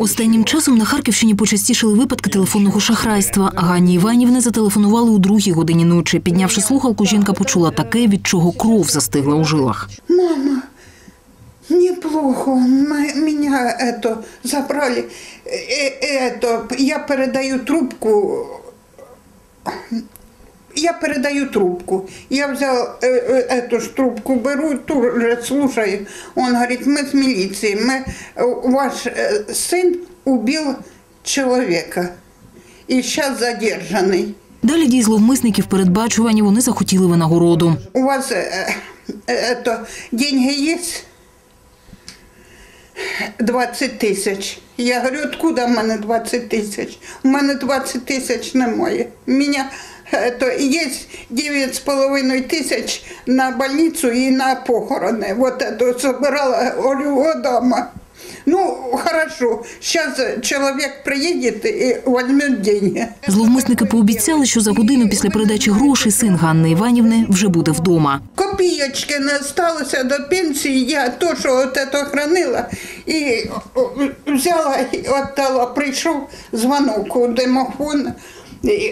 Останнім часом на Харківщині почастішили випадки телефонного шахрайства. Ганні Іванівни зателефонували у другій годині ночі. Піднявши слухалку, жінка почула таке, від чого кров застигла у жилах. Мама, неплохо. М- Меня это забрали. Э, Это, я передаю трубку. Я передаю трубку. Я взял э, э, эту ж трубку, беру, тут же слушаю. Он говорит, мы с милиции, мы, э, ваш э, сын убил человека и сейчас задержанный. Далі дій зловмисників передбачувані вони захотіли винагороду. У вас э, э, это, деньги есть? 20 тисяч. Я говорю, откуда в мене 20 тисяч? У мене 20 тисяч немає. У мене это, є 9,5 тисяч на больницю і на похорони. Вот это собирала Олю дома. Ну, хорошо, сейчас человек приедет и возьмет деньги. Зловмисники пообіцяли, що за годину після передачі грошей син Ганни Іванівни вже буде вдома. Копійочки не сталося до пенсії, я то, що от це хранила, і взяла і віддала, прийшов дзвонок у домофон, і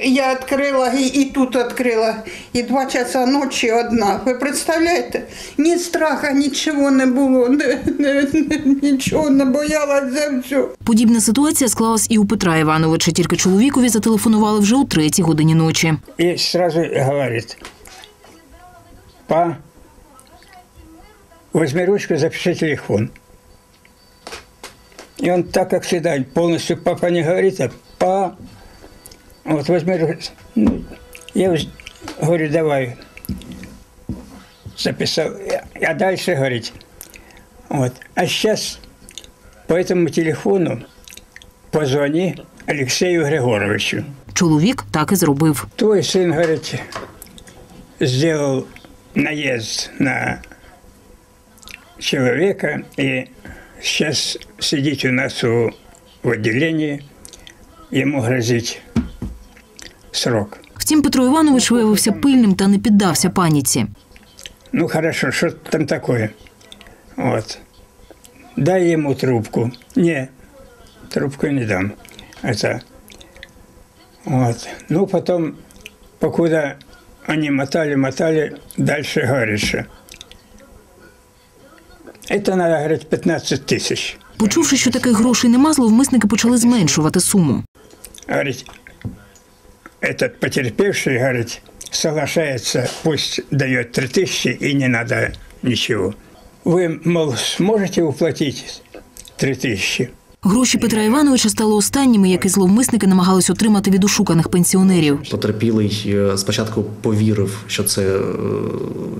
я відкрила і, і тут відкрила, і два часа ночі одна. Ви представляєте? Ні страха, нічого не було, ні, ні, ні, нічого не боялась за все. Подібна ситуація склалась і у Петра Івановича. Тільки чоловікові зателефонували вже у третій годині ночі. И сразу говорит, па, возьми ручку, запиши телефон. И он так, как всегда, полностью папа не говорит, а па, вот возьми. Я говорю, давай. Записал. А дальше говорить, вот. А сейчас по этому телефону позвони Алексею Григоровичу. Чоловік так і зробив. Твой сын, говорит, сделал наезд на человека и сейчас сидит у нас у, в отделении, ему грозит срок. Втім, Петро Іванович виявився пильним та не піддався паніці. Ну хорошо, что там такое? Вот. Дай ему трубку. Не, трубку не дам. Это. Вот. Ну, потом, покуда они мотали, мотали, дальше говорит, что это надо, говорит, 15 тысяч. Почувши, що таких грошей нема, зловмисники почали зменшувати суму. Говорит, этот потерпевший, говорит, соглашается, пусть дает 3 тысячи и не надо ничего. Вы, мол, сможете уплатить 3 тысячи? Гроші Петра Івановича стали останніми, які зловмисники намагались отримати від ошуканих пенсіонерів. Потерпілий е, спочатку повірив, що це е,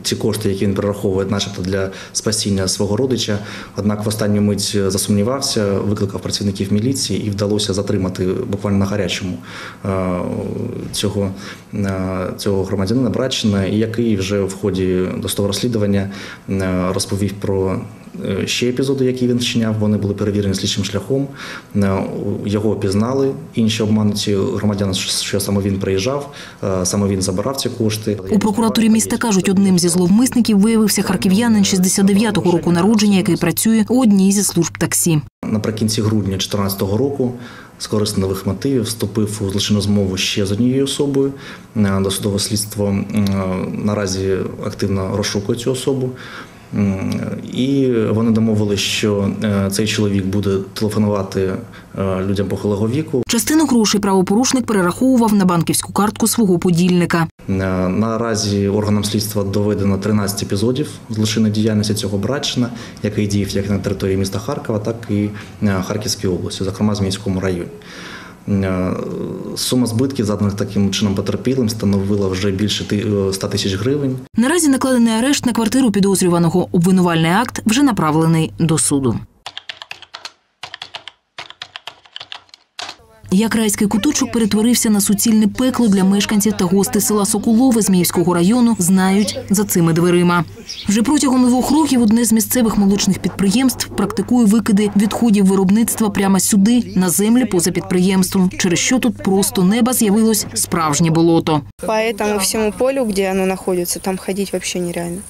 ці кошти, які він перераховує, начебто для спасіння свого родича. Однак в останню мить засумнівався, викликав працівників міліції і вдалося затримати буквально на гарячому е, цього, е, цього громадянина Брачина, який вже в ході досудового розслідування е, розповів про. Е, Ще епізоди, які він вчиняв, вони були перевірені слідчим шляхом. Е, Його опізнали інші обмануті громадяни, що саме він приїжджав, е, саме він забирав ці кошти. У прокуратурі міста кажуть, одним зі зловмисників виявився харків'янин 69-го року народження, який працює у одній зі служб таксі. Наприкінці грудня 2014 року з корисливих мотивів вступив у злочинну змову ще з однією особою. Досудове слідство наразі активно розшукує цю особу. І вони домовилися, що е, цей чоловік буде телефонувати е, людям похилого віку. Частину грошей правопорушник перераховував на банківську картку свого подільника. Е, Наразі органам слідства доведено 13 епізодів злочинної діяльності цього Братчина, який діяв як на території міста Харкова, так і Харківської області, зокрема з міському районі. Е, Сума збитків, заданих таким чином потерпілим, становила вже більше ти- е, 100 тисяч гривень. Наразі накладений арешт на квартиру підозрюваного. Обвинувальний акт вже направлений до суду. Як райський куточок перетворився на суцільне пекло для мешканців та гостей села Соколове Зміївського району, знають за цими дверима. Вже протягом двох років одне з місцевих молочних підприємств практикує викиди відходів виробництва прямо сюди, на землі поза підприємством, через що тут просто неба з'явилось справжнє болото. По этому всему полю, где оно находится, там ходить вообще нереально.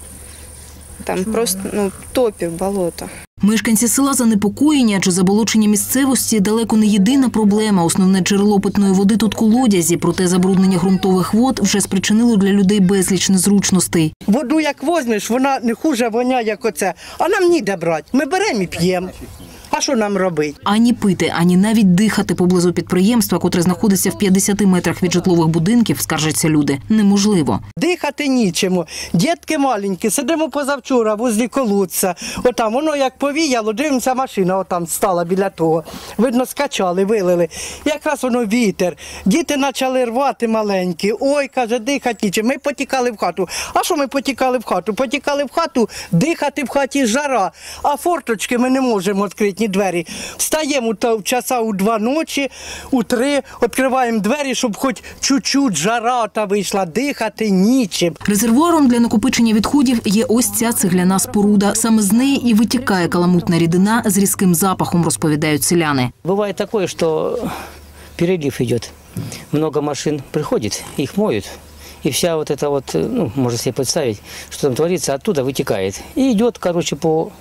Там просто ну, топів, болото. Мешканці села занепокоєні, адже заболочення місцевості далеко не єдина проблема. Основне джерело питної води тут колодязі, проте забруднення ґрунтових вод вже спричинило для людей безліч незручностей. Воду як возьмеш, вона не хуже воня, як оце. А нам ніде брати. Ми беремо і п'ємо. А що нам робити? Ані пити, ані навіть дихати поблизу підприємства, котре знаходиться в 50 метрах від житлових будинків, скаржаться люди, неможливо. Дихати нічому. Дітки маленькі, сидимо позавчора возле колодця. Отам воно як повіяло, дивимося, машина отам стала біля того. Видно, скачали, вилили. Якраз воно вітер. Діти почали рвати маленькі. Ой, каже, дихати нічим. Ми потікали в хату. А що ми потікали в хату? Потікали в хату, дихати в хаті жара. А форточки ми не можемо відкрити двері. Встаємо та в часа у два ночі, у три, відкриваємо двері, щоб хоч чуть-чуть жара та вийшла, дихати нічим. Резервуаром для накопичення відходів є ось ця цегляна споруда. Саме з неї і витікає каламутна рідина з різким запахом, розповідають селяни. Бывает такое, что перелив идет. Много машин приходит, их моют. И вся вот эта вот, э, ну, можно себе представить, что там творится, оттуда вытекает. И идет, короче, по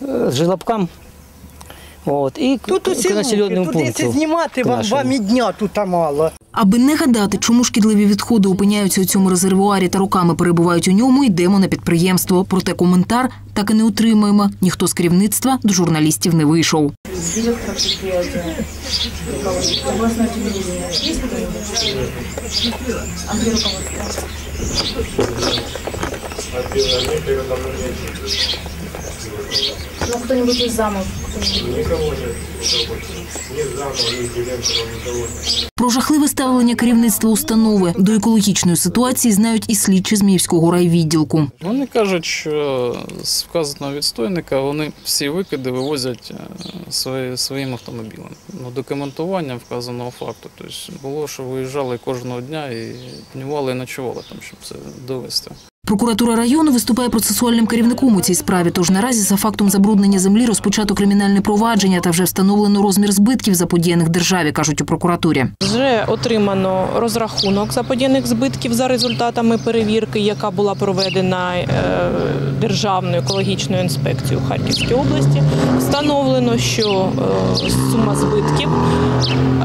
э, желобкам. И к, Тут усі к населенному туди це знімати вам, вам і дня тут мало. Аби не гадати, чому шкідливі відходи опиняються у цьому резервуарі та роками перебувають у ньому, йдемо на підприємство. Проте коментар так і не отримуємо. Ніхто з керівництва до журналістів не вийшов. кто-нибудь? Ну, кто-нибудь из замов? кто-нибудь? Про жахливе ставлення керівництва установи до екологічної ситуації знають і слідчі Зміївського райвідділку. Вони кажуть, що з вказаного відстойника вони всі викиди вивозять е, свої, своїм автомобілем. Ну, документування вказаного факту. Тобто було, що виїжджали кожного дня і днювали і ночували там, щоб це довести. Прокуратура району виступає процесуальним керівником у цій справі. Тож наразі за фактом забруднення землі розпочато кримінальне провадження та вже встановлено розмір збитків заподіяних державі, кажуть у прокуратурі. Вже отримано розрахунок заподіяних збитків за результатами перевірки, яка була проведена е, Державною екологічною інспекцією у Харківській області. Встановлено, що е, сума збитків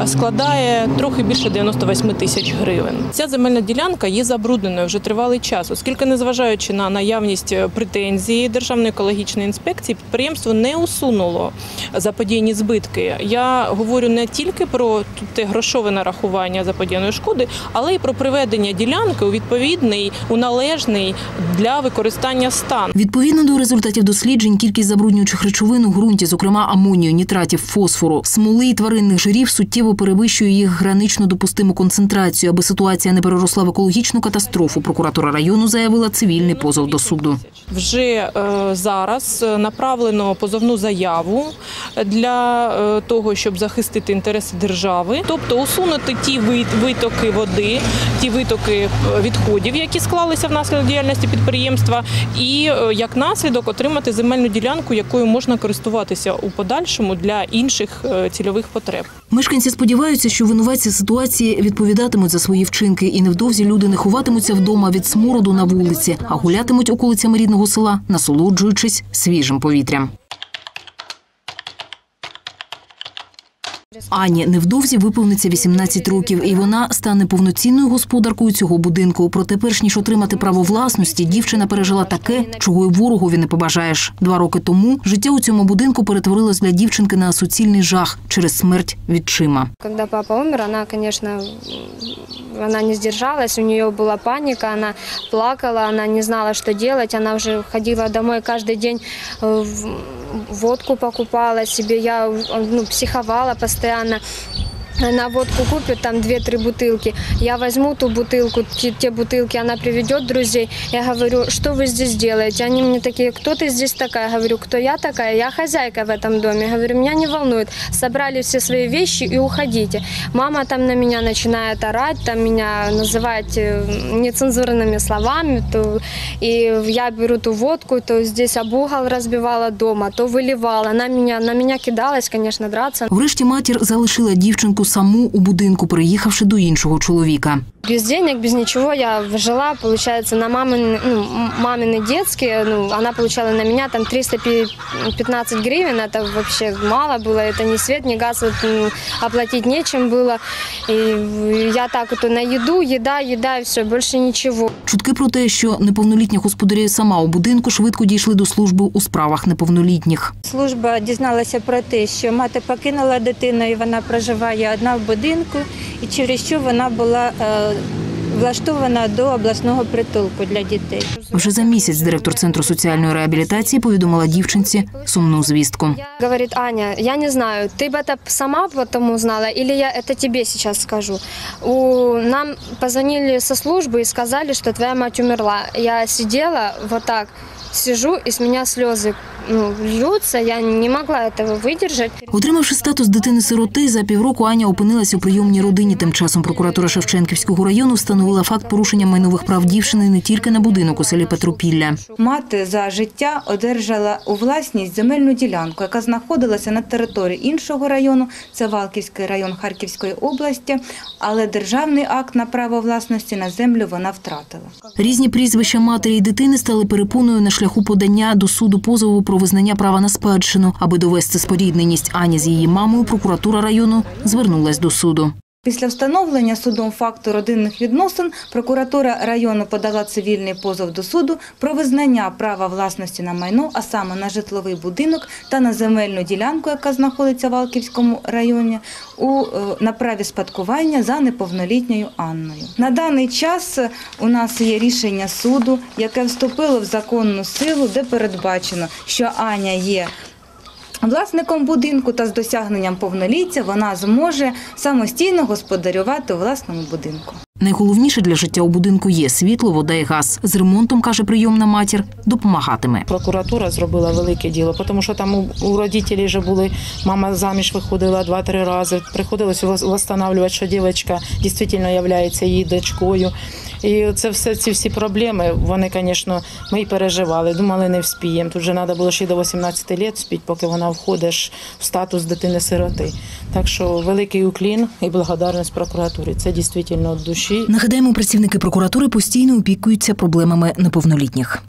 складає трохи більше 98 тисяч гривень. Ця земельна ділянка є забрудненою вже тривалий час, оскільки, незважаючи на наявність претензії Державної екологічної інспекції, підприємство не усунуло заподіяні збитки. Я говорю не тільки про те грошове нарахування заподіяної шкоди, але й про приведення ділянки у відповідний, у належний для використання стан. Відповідно до результатів досліджень, кількість забруднюючих речовин у ґрунті, зокрема амонію, нітратів, фосфору, смоли і тваринних жирів, суттєво перевищує їх гранично допустиму концентрацію. Аби ситуація не переросла в екологічну катастрофу, прокуратура району заявила цивільний позов до суду. Вже е, зараз е, направлено позовну заяву для е, того, щоб захистити інтереси держави, тобто усунути ті вит- витоки води, ті витоки відходів, які склалися внаслідок діяльності підприємства, і як наслідок отримати земельну ділянку, якою можна користуватися у подальшому для інших цільових потреб. Мешканці сподіваються, що винуватці ситуації відповідатимуть за свої вчинки, і невдовзі люди не ховатимуться вдома від смороду на вулиці, а гулятимуть околицями рідного села, насолоджуючись свіжим повітрям. Ані невдовзі виповниться 18 років, і вона стане повноцінною господаркою цього будинку. Проте, перш ніж отримати право власності, дівчина пережила таке, чого й ворогові не побажаєш. Два роки тому життя у цьому будинку перетворилось для дівчинки на суцільний жах через смерть відчима. Когда папа умер, она, конечно, м, она не сдержалась, у нее была паника, она плакала, она не знала, что делать, она уже ходила домой каждый день, э, в- водку покупала себе, я э, ну, психовала sana Она водку купит, там 2-3 бутылки. Я возьму ту бутылку, те, те бутылки, она приведет друзей. Я говорю, что вы здесь делаете? Они мне такие, кто ты здесь такая? Говорю, кто я такая? Я хозяйка в этом доме. Говорю, меня не волнует. Собрали все свои вещи и уходите. Мама там на меня начинает орать, там меня называть э, нецензурными словами. То, и я беру ту водку, то здесь об угол разбивала дома, то выливала. Она меня, на меня кидалась, конечно, драться. Врешті матір залишила дівчинку саму у будинку, переїхавши до іншого чоловіка Без денег, без ничего я жила, получается, на мамин, ну, м- мамины детские, ну, она получала на меня там 315 гривен, это вообще мало было, это ни свет, ни газ, вот, м, оплатить нечем было. И я так вот на еду, еда, еда и все, больше ничего. Чутки про те, що неповнолітня господарює сама у будинку, швидко дійшли до служби у справах неповнолітніх. Служба дізналася про те, що мати покинула дитину і вона проживає одна в будинку, і через що вона була е, влаштована до обласного притулку для дітей. Вже за місяць директор центру соціальної реабілітації повідомила дівчинці сумну звістку. Говорит, Аня, я не знаю, ты бы это сама потом узнала или я это тебе сейчас скажу. У, нам позвонили со службы и сказали, что твоя мать умерла. Я сидела вот так, сижу, и с меня слезы ну, льются, я не могла этого выдержать. Отримавши статус дитини-сироти, за півроку Аня опинилася у прийомній родині. Тим часом прокуратура Шевченківського району встановила факт порушення майнових прав дівчини не тільки на будинок у селі Петропілля. Мати за життя одержала у власність земельну ділянку, яка знаходилася на території іншого району, це Валківський район Харківської області, але державний акт на право власності на землю вона втратила. Різні прізвища матері і дитини стали перепоною на шляху подання до суду позову про визнання права на спадщину. Аби довести спорідненість Ані з її мамою, прокуратура району звернулась до суду. Після встановлення судом факту родинних відносин прокуратура району подала цивільний позов до суду про визнання права власності на майно, а саме на житловий будинок та на земельну ділянку, яка знаходиться в Алківському районі, у е, на праві спадкування за неповнолітньою Анною. На даний час е, у нас є рішення суду, яке вступило в законну силу, де передбачено, що Аня є Власником будинку та з досягненням повноліття вона зможе самостійно господарювати у власному будинку. Найголовніше для життя у будинку є світло, вода і газ. З ремонтом, каже прийомна матір, допомагатиме. Прокуратура зробила велике діло, тому що там у, у вже були, мама заміж виходила два-три рази. Приходилось встановлювати, що дівчинка дійсно є її дочкою. І це все ці всі проблеми, вони, звісно, ми і переживали. Думали, не вспіємо. Тут вже треба було ще до 18 років спіти, поки вона входиш в статус дитини-сироти. Так що великий уклін і благодарність прокуратурі. Це дійсно від душі. Нагадаємо, працівники прокуратури постійно опікуються проблемами неповнолітніх.